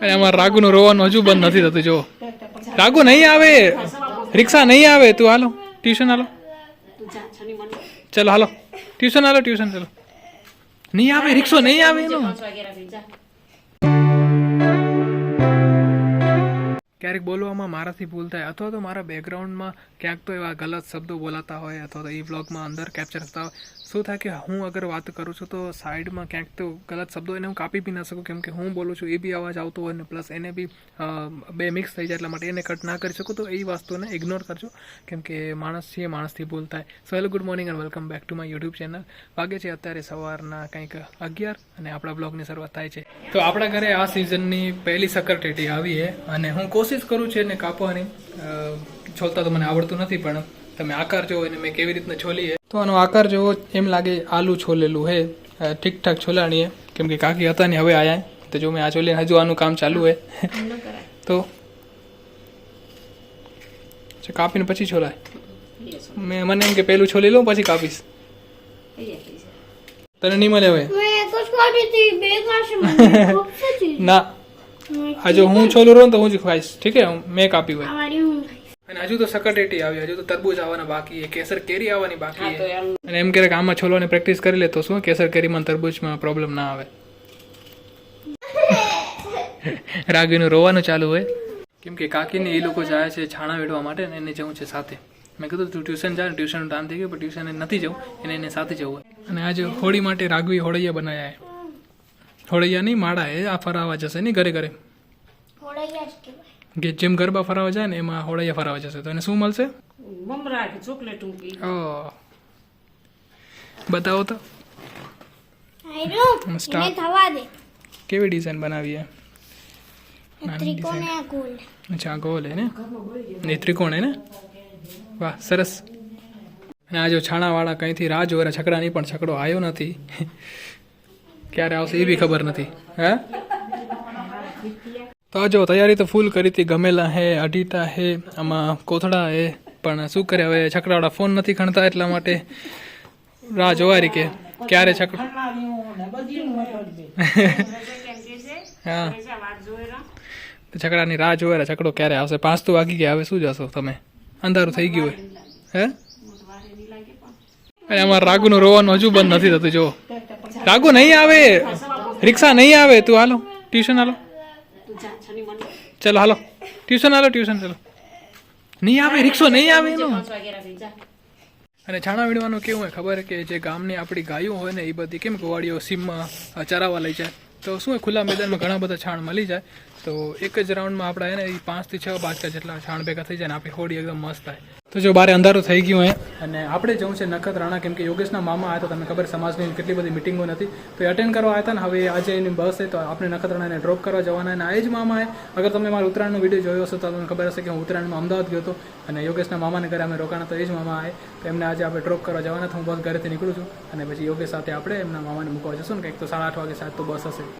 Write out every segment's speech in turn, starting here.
અને આમાં રાગુનું રોવાનું હજુ બંધ નથી થતું જો રાગુ નહીં આવે, રિક્ષા નહીં આવે, તું હાલો, ટ્યુશન હાલો. ચલો, હાલો. ટ્યુશન હાલો, ટ્યુશન ચલો. નહીં આવે, રિક્ષો નહીં આવે એનો. ક્યારેક બોલવામાં મારાથી ભૂલ થાય, અથવા તો મારા બેકગ્રાઉન્ડમાં ક્યાંક તો એવા ગલત શબ્દો બોલાતા હોય, અથવા તો એ બ્લોગમાં અંદર કેપ્ચર થતા હોય. શું થાય કે હું અગર વાત કરું છું તો સાઈડમાં ક્યાંક તો ગલત શબ્દો એને હું કાપી બી ના શકું, કેમ કે હું બોલું છું એ બી અવાજ આવતો હોય ને પ્લસ એને બી બે મિક્સ થઈ જાય એટલા માટે એને કટ ના કરી શકું, તો એ વસ્તુને ઇગ્નોર કરજો. કેમ કે માણસ છીએ માણસથી ભૂલ થાય. So hello good morning and welcome back to my YouTube channel વાગે છે અત્યારે સવારના કંઈક અગિયાર અને આપણા બ્લોગની શરૂઆત થાય છે. તો આપણા ઘરે આ સિઝનની પહેલી સક્કરટેટી આવી છે અને હું કોશિશ કરું છું એને કાપવાની. છોલતા તો મને આવડતું નથી, પણ તમે આકાર જોવો એને મેં કેવી રીતના છોલી છે? તો આનો આકાર જોવો એમ લાગે આલુ છોલેલું હે. ઠીકઠાક છોલાણીએ. કેમ કે કાકી હતા ને હવે આયા. તો જો મેં આ છોલીને હજુ આનું કામ ચાલુ હોય તો? કાપીને પછી છોલાય. મેં મને એમ કે પેલું છોલી લઉં પછી કાપીશ. તને નહીં મળે હવે? ના. આજે હું છોલું રહું તો હું જ ખાઈશ. ઠીક હે? મેં કાપી હોય. અને હજુ તો સકટેટી આવી હજુ તો તરબૂજ આવવાના બાકી છે કેસર કેરી આવવાની બાકી અને એમ ક્યારેક આમાં છોલવાની પ્રેક્ટિસ કરી લે તો શું? કેસર કેરીમાં તરબૂજમાં પ્રોબ્લેમ ના આવે. રાગીનું રોવાનું ચાલુ હોય. કેમ કે કાકીને એ લોકો જાય છે છાણા વેડવા માટે અને એને જવું છે સાથે. મેં કીધું તું ટ્યુશન જા ટ્યુશનનું ટાઈમ થઈ ગયું પણ ટ્યુશને નથી જવું એને એને સાથે જવું હોય. અને આજે હોળી માટે રાગવી હોળૈયા બનાવ્યા હોળૈયા નહીં માળા એ આ ફરાવા જશે નહીં ઘરે ઘરે. હોળૈયા જ કહેવાય. કે જેમ ગરબા ફરાવા જાય ને એમાં હોળૈયા ફરાવા જશે. તો એને શું મળશે? મમરા કે ચોકલેટ ઊંઘી બતાવો તો. આયરો સ્ટાર થવા દે. કેવી ડિઝાઇન બનાવી છે ત્રિકોણ આ ગોલ. અચ્છા ગોલ હે ને ને ત્રિકોણ હે ને વાહ સરસ. અને આ જો છાણાવાળા કંઈથી રાહ જોવે છકડાની પણ છકડો આવ્યો નથી. ક્યારે આવશે એ બી ખબર નથી. હે? તો આ જો તૈયારી તો ફૂલ કરી હતી. ગમેલા હે અઢીટા હે, આમાં કોથળા હે, પણ શું કરે હવે છકડાવાળા ફોન નથી ખણતા એટલા માટે રાહ જોવારી કે ક્યારે છકડો હા. છકડાની રાહ જોવે છકડો ક્યારે આવશે? પાંચ તો વાગી ગયા, હવે શું જશો તમે? અંધારું થઈ ગયું હોય. હે? અને આમાં રાગુનું રોવાનું હજુ બંધ નથી થતું, જો. રાગુ નહીં આવે. રિક્ષા નહીં આવે. તું હાલો, ટ્યુશન હાલો. ચલો હાલો. ટ્યુશન હાલો ટ્યુશન ચલો. નહીં આવે રિક્ષો નહીં આવે એનો? અને છાણા વીણવાનું કેવું હોય ખબર કે જે ગામની આપણી ગાયો હોય ને એ બધી કેમ ગોવાળીઓ સીમમાં ચરાવવા લઈ જાય? તો શું ખુલ્લા મેદાનમાં ઘણા બધા છાણ મળી જાય. તો એક જ રાઉન્ડમાં આપણા એને પાંચથી છ બાજકા જેટલા છાણ ભેગા થઈ જાય ને આપણી હોડી એકદમ મસ્ત થાય. તો જો બારે અંધારું થઈ ગયું હોય અને આપણે જવું છે નખત્રાણા કેમ કે યોગેશના મામા આવ્યા હતા, તમને ખબર સમાજની કેટલી બધી મિટિંગો નથી તો એ અટેન્ડ કરવા આવ્યા હતા ને, હવે આજે એની બસ છે, તો આપણે નખત્રાણાને ડ્રોપ કરવા જવાના અને આ જ મામા અગર તમે મારા ઉત્તરાયણનો વીડિયો જોયો હશે, તો તમને ખબર હશે કે હું ઉત્તરાયણમાં અમદાવાદ ગયો હતો, અને યોગેશના મામાને ઘરે અમે રોકાણા, તો એ જ મામા આવે તો એમને આજે આપણે ડ્રોપ કરવા જવાના તો હું બસ ઘરેથી નીકળું છું. અને પછી યોગેશ સાથે આપણે એમના મામાને મૂકવા જશું ને કંઈક, તો સાડા આઠ વાગે સાત તો બસ હશે.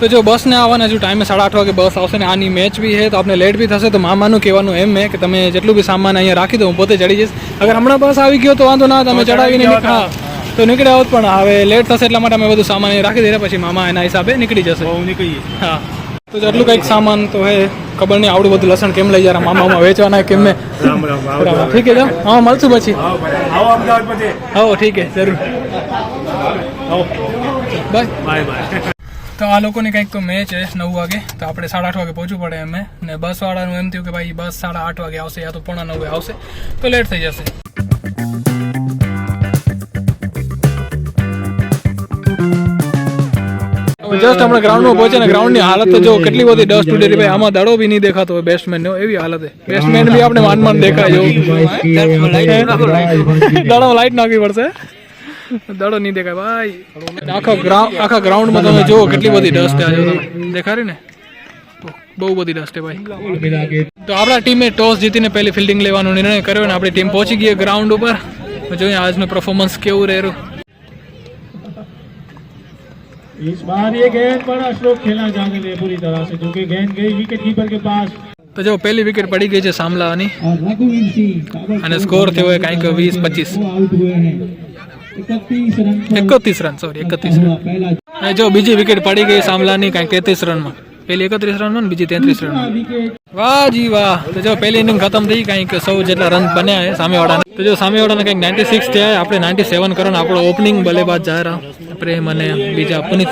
તો જો બસને આવવાના હજુ ટાઈમે સાડા આઠ વાગે બસ આવશે ને આની મેચ બી છે તો આપણે લેટ બી થશે તો મામાનું કહેવાનું એમ છે કે તમે જેટલું બી સામાન અહીંયા રાખી દો હું પોતે ચડી જઈશ. અગર હમણાં બસ આવી ગયો તો વાંધો ના તમે ચડાવીને હા. તો નીકળ્યા હોત પણ હવે લેટ થશે એટલા માટે અમે બધું સામાન અહીંયા રાખી દઈએ પછી મામા એના હિસાબે નીકળી જશે. હા. તો જેટલું કંઈક સામાન તો હે ખબર નહીં આવડું બધું લસણ કેમ લઈ જરા મામામાં વેચવાના કેમ મેં ઠીક છે હા મળશું પછી. આવો અમદાવાદ પછી. હા ઠીક છે જરૂર. આવો. બાય. Bye bye. તો આ લોકોની કંઈક મેચ છે નવ વાગે. તો આપણે સાડા આઠ વાગે પહોંચવું પડે એમ ને બસવાળાનું એમ થયું કે ભાઈ બસ સાડા આઠ વાગે આવશે યા તો પોણા નવે આવશે. તો લેટ થઈ જશે. જસ્ટ હમણાં ગ્રાઉન્ડમાં પહોંચે ને ગ્રાઉન્ડની હાલત તો જો કેટલી બધી ડસ્ટ ઉડેલી ભાઈ. આમાં દડો બી નહીં દેખાતો હોય બેટ્સમેન એવી હાલત છે. બેટ્સમેન બી આપણે માંડ માંડ દેખાય જો દડો લાઈટ નાખવી પડશે. દડો નહીં દેખાય ભાઈ આખા ગ્રાઉન્ડ આખા ગ્રાઉન્ડમાં તમે જુઓ કેટલી બધી ડસ્ટ આજે તો દેખાડી ને બહુ બધી ડસ્ટ છે ભાઈ તો આપણા ટીમે ટોસ જીતીને પહેલી ફિલ્ડિંગ લેવાનો નિર્ણય કર્યો ને આપણી ટીમ પહોંચી ગઈ ગ્રાઉન્ડ ઉપર તો જોઈએ આજનું પરફોર્મન્સ કેવું રહેરું इस बार ये गेंद पर अशोक खेलना चाहेंगे पूरी तरह से जो कि गेंद गई विकेट कीपर के पास તો જો પહેલી વિકેટ પડી ગઈ છે સામલાની और रघुवीर सिंह काबड़ અને સ્કોર થયો હોય કાંઈક વીસ પચીસ એકત્રીસ રન સોરી એકત્રીસ રન. જો બીજી વિકેટ પડી ગઈ સામલાની કાંઈક તેત્રીસ રનમાં. પેલી એકત્રીસ રનમાં ને, બીજી તેત્રીસ રનમાં વાહ જી વાહ. તો જો પેલી ઇનિંગ ખતમ થઈ, કાંઈક સૌ જેટલા રન બન્યા છે સામેવાળાને. તો જો સામેવાળાને કંઈક નાઇન્ટી સિક્સ થયા આપણે નાઇન્ટી સેવન કરો આપણો ઓપનિંગ બલેબાજ જાહેર. પ્રેમ અને બીજા પુનિત.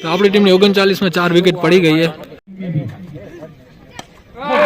તો આપણી ટીમની ઓગણચાલીસમાં ચાર વિકેટ પડી ગઈ છે.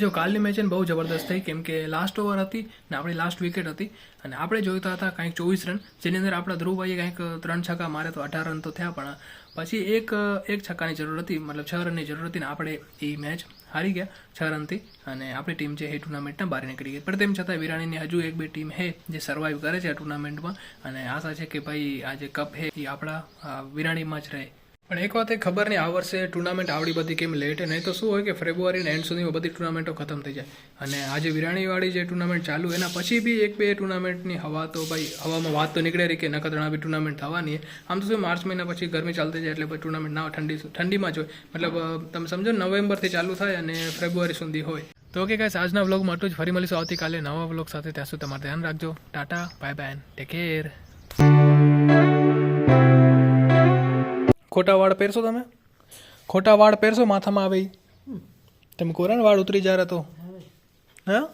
જો કાલની મેચ બહુ જબરદસ્ત થઈ, કેમ કે લાસ્ટ ઓવર હતી ને આપણી લાસ્ટ વિકેટ હતી. અને આપણે જોઈતા હતા કાંઈક ચોવીસ રન જેની અંદર આપણા ધ્રુવભાઈએ કાંઈક ત્રણ છક્કા મારે તો અઢાર રન તો થયા, પણ પછી એક એક છક્કાની જરૂર હતી, મતલબ છ રનની જરૂર હતી ને આપણે એ મેચ હારી ગયા છ રનથી અને આપણી ટીમ છે એ ટુર્નામેન્ટના બહાર નીકળી ગઈ. પણ તેમ છતાં વિરાણીની હજુ એક બે ટીમ છે જે સર્વાઈવ કરે છે આ ટુર્નામેન્ટમાં અને આશા છે કે ભાઈ આ જે કપ છે એ આપણા વિરાણીમાં જ રહે. પણ એક વાત એ ખબર નહીં, આ વર્ષે ટુર્નામેન્ટ આવડી બધી કેમ લેટ નહીં તો શું હોય કે ફેબ્રુઆરીના એન્ડ સુધીમાં બધી ટુર્નામેન્ટો ખતમ થઈ જાય. અને આજે વિરાણીવાળી જે ટુર્નામેન્ટ ચાલુ, એના પછી બી એક બે ટુર્નામેન્ટની હવા તો ભાઈ, હવામાં વાત તો નીકળે રહી કે નખત્રાણા બી ટુર્નામેન્ટ થવાની આમ તો શું, માર્ચ મહિના પછી ગરમી ચાલતી જાય એટલે ટુર્નામેન્ટ ના ઠંડી ઠંડીમાં જ હોય. મતલબ તમે સમજો નવેમ્બરથી ચાલુ થાય અને ફેબ્રુઆરી સુધી હોય. તો ઓકે ગાઈસ આજના વ્લોગમાં આટલું જ. ફરી મળીશું આવતીકાલે નવા વ્લોગ સાથે. ત્યાં સુધી તમારે ધ્યાન રાખજો. Tata bye bye take care ખોટા વાળ પહેરશો તમે? ખોટા વાળ પહેરશો માથામાં આવે? તમે કોરા વાળ ઉતરી જાય તો? હા?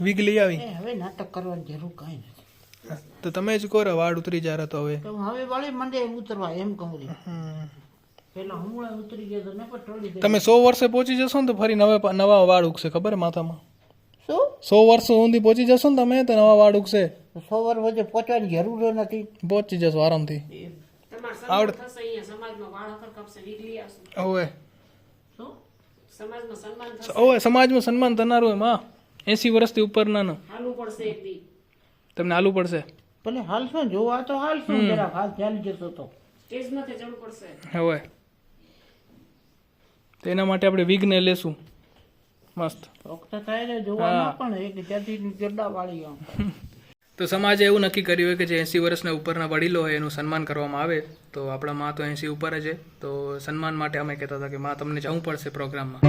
વીગ લઈ આવી? હવે નાટક કરવાની જરૂર કાંઈ નથી. તો તમે જ કોરા વાળ ઉતરી જાય તો હવે? હવે વાળી મંડે ઉતરવા એમ કહું તમે સો વર્ષે પહોંચી જશો ને તો ફરી નવા નવા વાળ ઉગશે ખબર માથામાં? શું? સો વર્ષ સુધી પહોંચી જશો ને તમે તો નવા વાળ ઉગશે. સો વર્ષ વચ્ચે પહોંચવાની જરૂર નથી. પહોંચી જશો આરામથી. સન્માન થશે અહીંયા. સમાજમાં સન્માન થનારું એમ એસી વર્ષથી ઉપરના ના. હાલવું તમને આલુ પડશે? ભલે હાલ શું જોવા તો હાલ શું જરાક. હાથ ચાલી જતો તો. હવે તેના એના માટે આપણે વિઘ્ને લેશું. મસ્ત. ફક્ત થાય ને જોવા પણ એક ત્યાંથી ગરડા વાળી આમ. તો સમાજે એવું નક્કી કર્યું હોય કે જે એંસી વર્ષના ઉપરના વડીલો હોય એનું સન્માન કરવામાં આવે, તો આપણા માં તો એંસી ઉપર જ છે. તો સન્માન માટે અમે કહેતા હતા કે માં, તમને જવું પડશે પ્રોગ્રામમાં.